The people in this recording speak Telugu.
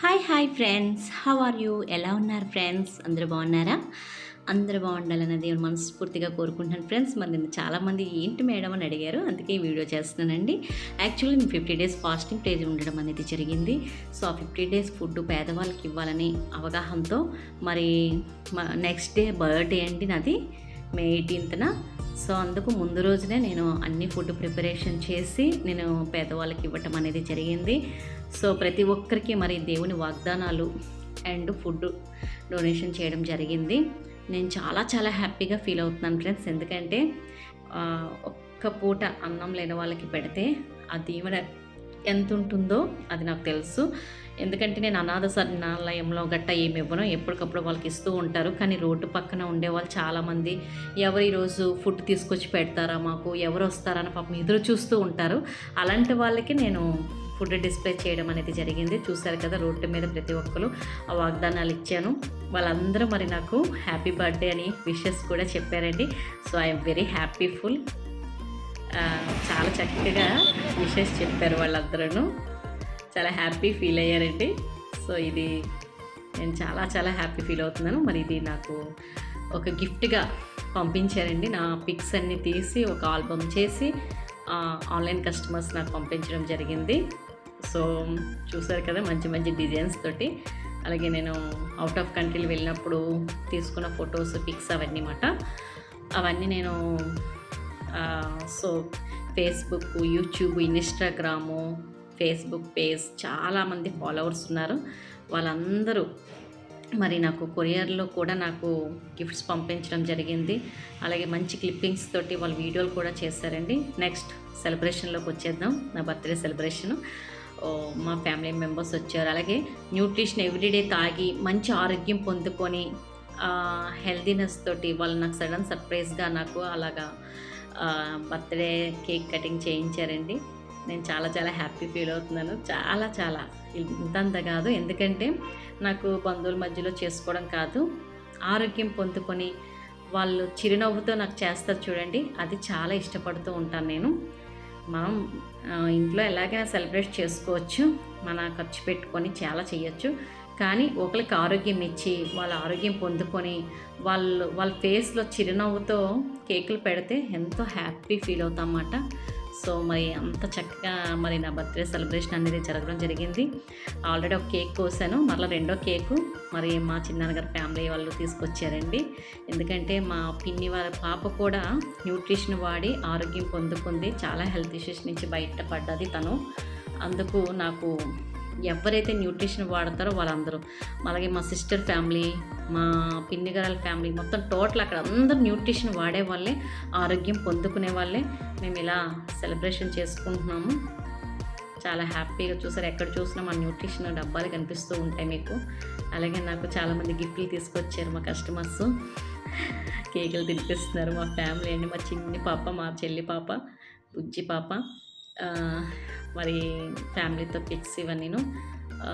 Hi hi friends how are you ఎలా ఉన్నారు ఫ్రెండ్స్ అందరూ బాగున్నారా? అందరూ బాగుండాలని మనస్ఫూర్తిగా కోరుకుంటున్నాను ఫ్రెండ్స్ మరి నిన్న చాలామంది ఏంటి మేడం అని అడిగారు. అందుకే ఈ వీడియో చేస్తున్నానండి. యాక్చువల్లీ నేను ఫిఫ్టీ డేస్ ఫాస్టింగ్ పేజ్ ఉండడం అనేది జరిగింది. సో ఆ ఫిఫ్టీ డేస్ ఫుడ్ పేదవాళ్ళకి ఇవ్వాలని అవగాహనతో మరి నెక్స్ట్ డే బర్త్డే అండి నాది. మే ఎయిటీన్త్న సో అందుకు ముందు రోజునే నేను అన్ని ఫుడ్ ప్రిపరేషన్ చేసి నేను పేదవాళ్ళకి ఇవ్వటం అనేది జరిగింది. సో ప్రతి ఒక్కరికి మరి దేవుని వాగ్దానాలు అండ్ ఫుడ్ డొనేషన్ చేయడం జరిగింది. నేను చాలా చాలా హ్యాపీగా ఫీల్ అవుతున్నాను ఫ్రెండ్స్. ఎందుకంటే ఒక్క పూట అన్నం లేని వాళ్ళకి పెడితే ఆ దీవెన ఎంత ఉంటుందో అది నాకు తెలుసు. ఎందుకంటే నేను అనాథ శరణాలయంలో గట్ట ఏమి ఇవ్వను. ఎప్పటికప్పుడు వాళ్ళకి ఇస్తూ ఉంటారు. కానీ రోడ్డు పక్కన ఉండేవాళ్ళు చాలామంది ఎవరు ఈరోజు ఫుడ్ తీసుకొచ్చి పెడతారా మాకు? ఎవరు వస్తారని పాపం ఎదురు చూస్తూ ఉంటారు. అలాంటి వాళ్ళకి నేను ఫుడ్ డిస్ప్లే చేయడం అనేది జరిగింది. చూశారు కదా రోడ్డు మీద ప్రతి ఒక్కరు ఆ వాగ్దానాలు ఇచ్చాను. వాళ్ళందరూ మరి నాకు హ్యాపీ బర్త్డే అని విషెస్ కూడా చెప్పారండి. సో ఐఎమ్ వెరీ హ్యాపీఫుల్ చాలా చక్కగా విషెస్ చెప్పారు వాళ్ళందరూ చాలా హ్యాపీ ఫీల్ అయ్యారండి. సో ఇది నేను చాలా చాలా హ్యాపీ ఫీల్ అవుతున్నాను. మరి ఇది నాకు ఒక గిఫ్ట్గా పంపించారండి. నా పిక్స్ అన్నీ తీసి ఒక ఆల్బమ్ చేసి ఆన్లైన్ కస్టమర్స్ నాకు పంపించడం జరిగింది. సో చూసారు కదా మంచి మంచి డిజైన్స్ తోటి. అలాగే నేను అవుట్ ఆఫ్ కంట్రీలు వెళ్ళినప్పుడు తీసుకున్న ఫొటోస్ పిక్స్ అవన్నీ మాట అవన్నీ నేను so Facebook YouTube Instagram Facebook page చాలామంది ఫాలోవర్స్ ఉన్నారు. వాళ్ళందరూ మరి నాకు కొరియర్లో కూడా నాకు గిఫ్ట్స్ పంపించడం జరిగింది. అలాగే మంచి క్లిప్పింగ్స్ తోటి వాళ్ళు వీడియోలు కూడా చేశారండి. నెక్స్ట్ సెలబ్రేషన్లోకి వచ్చేద్దాం. నా బర్త్డే సెలబ్రేషన్ మా ఫ్యామిలీ మెంబర్స్ వచ్చారు. అలాగే న్యూట్రిషన్ ఎవ్రీడే తాగి మంచి ఆరోగ్యం పొందుకొని హెల్దీనెస్ తోటి వాళ్ళు నాకు సడన్ సర్ప్రైజ్గా నాకు అలాగా బర్త్డే కేక్ కటింగ్ చేయించారండి. నేను చాలా చాలా హ్యాపీ ఫీల్ అవుతున్నాను. చాలా చాలా. ఇంతంత కాదు. ఎందుకంటే నాకు బంధువుల మధ్యలో చేసుకోవడం కాదు. ఆరోగ్యం పొందుకొని వాళ్ళు చిరునవ్వుతో నాకు చేస్తారు చూడండి. అది చాలా ఇష్టపడుతూ ఉంటాను నేను. మనం ఇంట్లో ఎలాగైనా సెలబ్రేట్ చేసుకోవచ్చు. మన ఖర్చు పెట్టుకొని చాలా చేయొచ్చు. కానీ ఒకరికి ఆరోగ్యం ఇచ్చి వాళ్ళ ఆరోగ్యం పొందుకొని వాళ్ళు వాళ్ళ ఫేస్లో చిరునవ్వుతో కేకులు పెడితే ఎంతో హ్యాపీ ఫీల్ అవుతామన్నమాట. సో మరి అంత చక్కగా మరి నా బర్త్డే సెలబ్రేషన్ అనేది జరగడం జరిగింది. ఆల్రెడీ ఒక కేక్ కోసాను. మరలా రెండో కేకు మరి మా చిన్నాన్నగారి ఫ్యామిలీ వాళ్ళు తీసుకొచ్చారండి. ఎందుకంటే మా పిన్ని వాళ్ళ పాప కూడా న్యూట్రిషన్ వాడి ఆరోగ్యం పొందుకుంది. చాలా హెల్త్ ఇష్యూస్ నుంచి బయటపడ్డది తను. అందుకు నాకు ఎవరైతే న్యూట్రిషన్ వాడతారో వాళ్ళందరూ. అలాగే మా సిస్టర్ ఫ్యామిలీ మా పిన్నిగరాల ఫ్యామిలీ మొత్తం టోటల్ అక్కడ అందరూ న్యూట్రిషన్ వాడే వాళ్ళే ఆరోగ్యం పొందుకునే వాళ్ళే. మేము ఇలా సెలబ్రేషన్ చేసుకుంటున్నాము. చాలా హ్యాపీగా చూసారు. ఎక్కడ చూసినా మా న్యూట్రిషన్ డబ్బాలు కనిపిస్తూ ఉంటాయి మీకు. అలాగే నాకు చాలామంది గిఫ్ట్లు తీసుకొచ్చారు మా కస్టమర్స్. కేకులు తినిపిస్తున్నారు మా ఫ్యామిలీ అండి. మా చిన్ని పాప మా చెల్లి పాప బుజ్జి పాప. మరి ఫ్యామిలీతో పిక్స్ ఇవన్నీను ఆ,